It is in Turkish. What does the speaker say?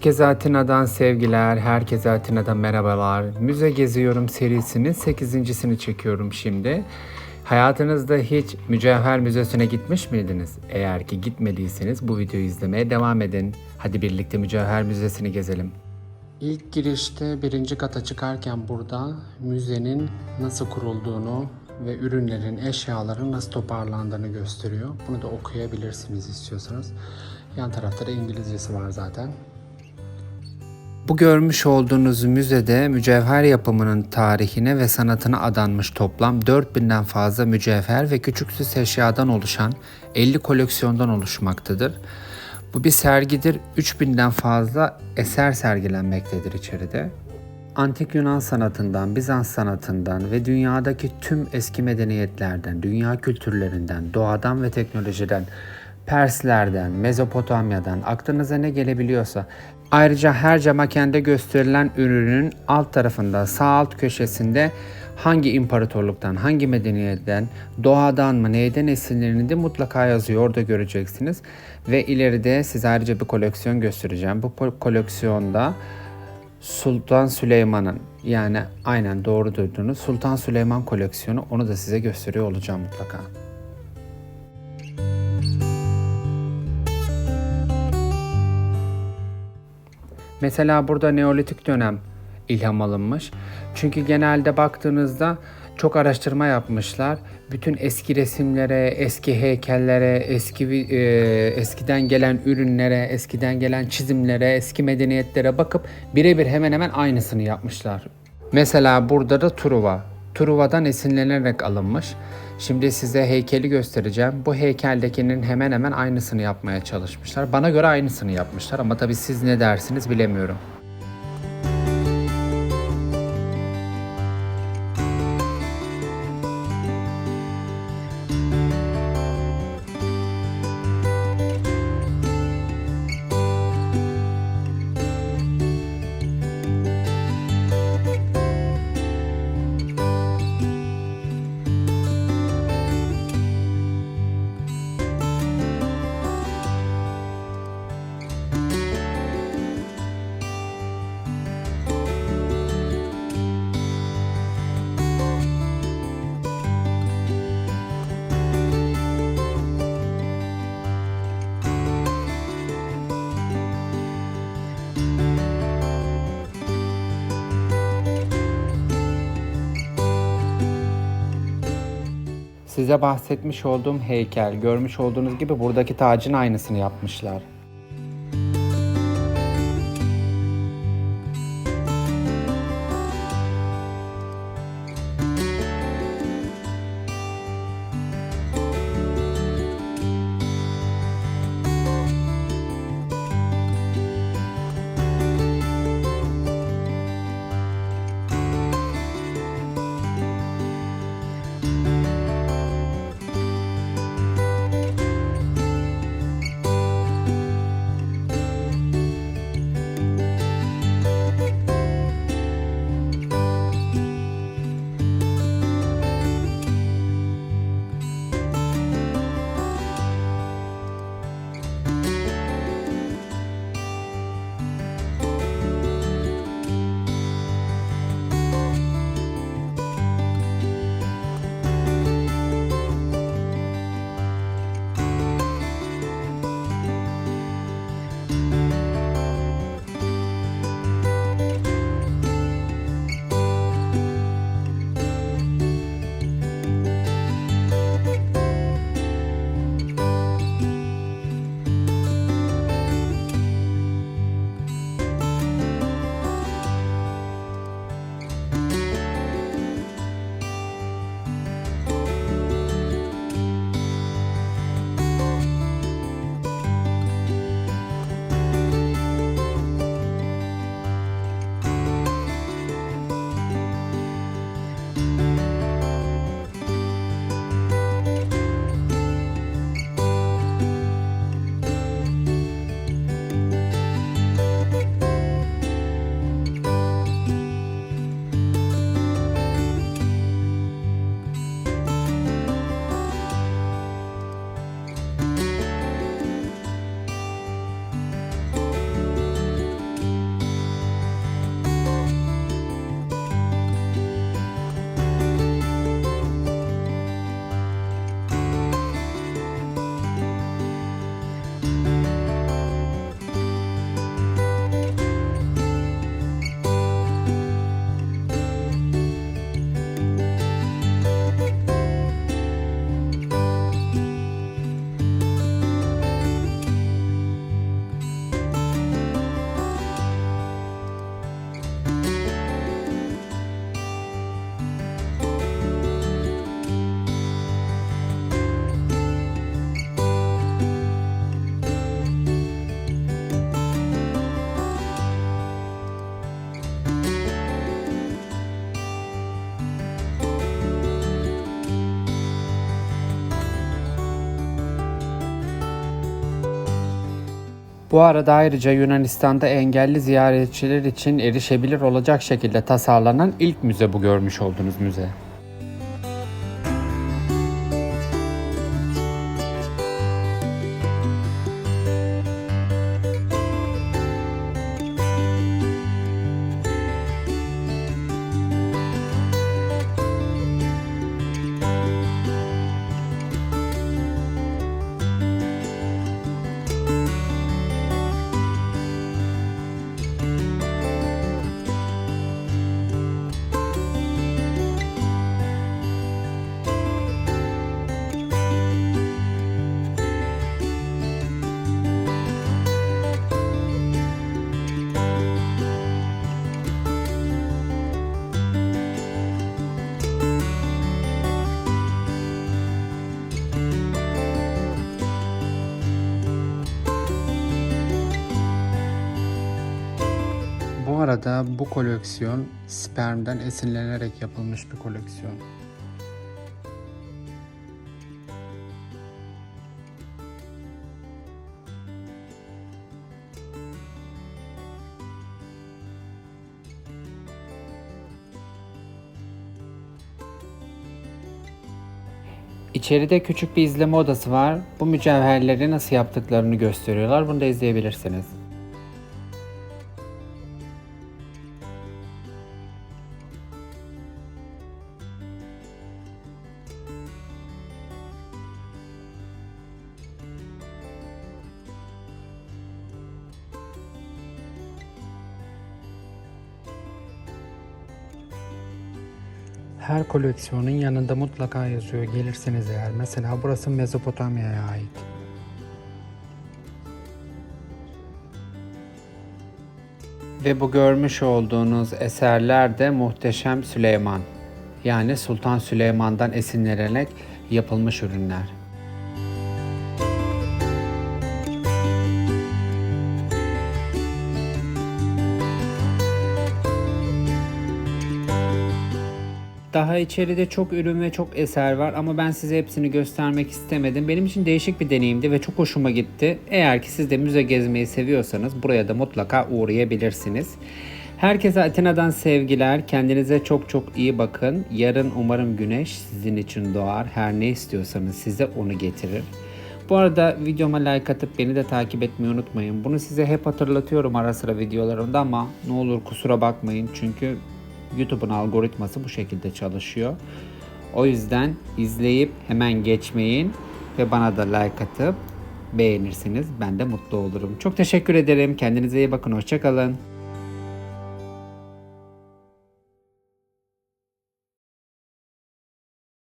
Herkese Atina'dan sevgiler, herkese Atina'dan merhabalar. Müze Geziyorum serisinin 8.sini çekiyorum şimdi. Hayatınızda hiç Mücevher Müzesi'ne gitmiş miydiniz? Eğer ki gitmediyseniz bu videoyu izlemeye devam edin. Hadi birlikte Mücevher Müzesi'ni gezelim. İlk girişte birinci kata çıkarken burada müzenin nasıl kurulduğunu ve ürünlerin, eşyaların nasıl toparlandığını gösteriyor. Bunu da okuyabilirsiniz istiyorsanız. Yan tarafta da İngilizcesi var zaten. Bu görmüş olduğunuz müzede mücevher yapımının tarihine ve sanatına adanmış toplam 4000'den fazla mücevher ve küçük süs eşyadan oluşan 50 koleksiyondan oluşmaktadır. Bu bir sergidir. 3000'den fazla eser sergilenmektedir içeride. Antik Yunan sanatından, Bizans sanatından ve dünyadaki tüm eski medeniyetlerden, dünya kültürlerinden, doğadan ve teknolojiden, Perslerden, Mezopotamya'dan aklınıza ne gelebiliyorsa Ayrıca her camakende gösterilen ürünün alt tarafında sağ alt köşesinde hangi imparatorluktan, hangi medeniyetten, doğadan mı, neyden esinlerini de mutlaka yazıyor. Orada göreceksiniz. Ve ileride size ayrıca bir koleksiyon göstereceğim. Bu koleksiyonda Sultan Süleyman'ın yani aynen doğru duydunuz Sultan Süleyman koleksiyonu onu da size gösteriyor olacağım mutlaka. Mesela burada Neolitik dönem ilham alınmış. Çünkü genelde baktığınızda çok araştırma yapmışlar. Bütün eski resimlere, eski heykellere, eski e, eskiden gelen ürünlere, eskiden gelen çizimlere, eski medeniyetlere bakıp birebir hemen hemen aynısını yapmışlar. Mesela burada da Truva. Truva'dan esinlenerek alınmış. Şimdi size heykeli göstereceğim. Bu heykeldekinin hemen hemen aynısını yapmaya çalışmışlar. Bana göre aynısını yapmışlar ama tabii siz ne dersiniz bilemiyorum. Size bahsetmiş olduğum heykel, görmüş olduğunuz gibi buradaki tacın aynısını yapmışlar. Bu arada ayrıca Yunanistan'da engelli ziyaretçiler için erişebilir olacak şekilde tasarlanan ilk müze bu görmüş olduğunuz müze. Arada bu koleksiyon spermden esinlenerek yapılmış bir koleksiyon. İçeride küçük bir izleme odası var. Bu mücevherleri nasıl yaptıklarını gösteriyorlar. Bunu da izleyebilirsiniz. Her koleksiyonun yanında mutlaka yazıyor gelirseniz eğer. Mesela burası Mezopotamya'ya ait. Ve bu görmüş olduğunuz eserler de Muhteşem Süleyman. Yani Sultan Süleyman'dan esinlenerek yapılmış ürünler. Daha içeride çok ürün ve çok eser var ama ben size hepsini göstermek istemedim. Benim için değişik bir deneyimdi ve çok hoşuma gitti. Eğer ki siz de müze gezmeyi seviyorsanız buraya da mutlaka uğrayabilirsiniz. Herkese Atina'dan sevgiler. Kendinize çok çok iyi bakın. Yarın umarım güneş sizin için doğar. Her ne istiyorsanız size onu getirir. Bu arada videoma like atıp beni de takip etmeyi unutmayın. Bunu size hep hatırlatıyorum ara sıra videolarımda ama ne olur kusura bakmayın. Çünkü YouTube'un algoritması bu şekilde çalışıyor. O yüzden izleyip hemen geçmeyin ve bana da like atıp beğenirsiniz. Ben de mutlu olurum. Çok teşekkür ederim. Kendinize iyi bakın. Hoşçakalın.